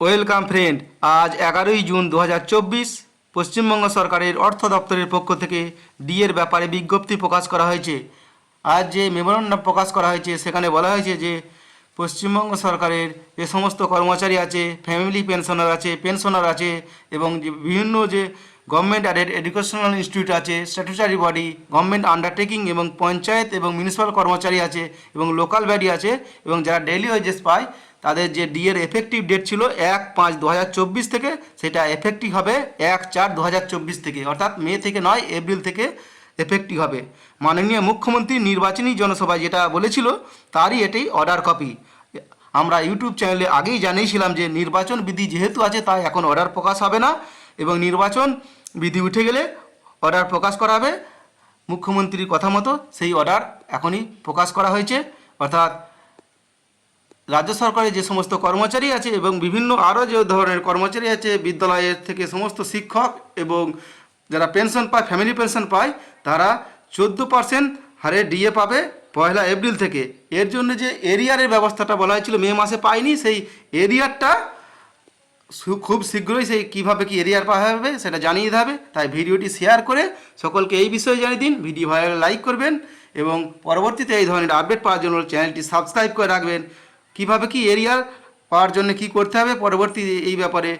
Welcome friend, আজ এগারোই June দু হাজার চব্বিশ, পশ্চিমবঙ্গ সরকারের অর্থ দপ্তরের পক্ষ থেকে ডিএর ব্যাপারে বিজ্ঞপ্তি প্রকাশ করা হয়েছে। আজ যে মেমোরান্ডাম প্রকাশ করা হয়েছে, সেখানে বলা হয়েছে যে পশ্চিমবঙ্গ সরকারের যে সমস্ত কর্মচারী আছে ফ্যামিলি পেনশনার আছে পেনশনার আছে এবং যে বিভিন্ন যে গভর্নমেন্ট অ্যাডেড এডুকেশনাল ইনস্টিটিউট আছে স্ট্যাটুটারি বডি গভর্নমেন্ট আন্ডারটেকিং এবং পঞ্চায়েত এবং মিউনিসিপ্যাল কর্মচারী আছে এবং লোকাল ব্যাডি আছে এবং যারা ডেইলি ওয়েজেস পায়, তাদের যে ডিএর এফেক্টিভ ডেট ছিল এক পাঁচ দু থেকে, সেটা এফেক্টিভ হবে এক চার দু থেকে, অর্থাৎ মে থেকে নয়, এপ্রিল থেকে এফেক্টিভ হবে। মাননীয় মুখ্যমন্ত্রী নির্বাচনী জনসভায় যেটা বলেছিল, তারই এটাই অর্ডার কপি আমরা ইউটিউব চ্যানেলে আগেই জানিয়েছিলাম যে নির্বাচন বিধি যেহেতু আছে, তাই এখন অর্ডার প্রকাশ হবে না এবং নির্বাচন বিধি উঠে গেলে অর্ডার প্রকাশ করা হবে। মুখ্যমন্ত্রীর কথা মতো সেই অর্ডার এখনই প্রকাশ করা হয়েছে। অর্থাৎ রাজ্য সরকারের যে সমস্ত কর্মচারী আছে এবং বিভিন্ন আরও যে ধরনের কর্মচারী আছে, বিদ্যালয়ের থেকে সমস্ত শিক্ষক এবং যারা পেনশন পায় ফ্যামিলি পেনশন পায়, তারা চোদ্দ পার্সেন্ট হারে ডিএ পাবে পয়লা এপ্রিল থেকে। এর জন্য যে এরিয়ারের ব্যবস্থাটা বলা হয়েছিল, মে মাসে পায়নি সেই এরিয়ারটা খুব শীঘ্রই সেই কীভাবে কি এরিয়ার পাওয়া হবে সেটা জানিয়ে দিতে হবে। তাই ভিডিওটি শেয়ার করে সকলকে এই বিষয়ে জানিয়ে দিন। ভিডিও ভালো লাইক করবেন এবং পরবর্তীতে এই ধরনের আপডেট পাওয়ার জন্য চ্যানেলটি সাবস্ক্রাইব করে রাখবেন। কীভাবে কি এরিয়ার পাওয়ার জন্য কি করতে হবে, পরবর্তী এই ব্যাপারে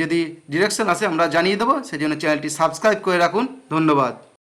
যদি ডিরেকশন আসে আমরা জানিয়ে দেবো। সেই জন্য চ্যানেলটি সাবস্ক্রাইব করে রাখুন। ধন্যবাদ।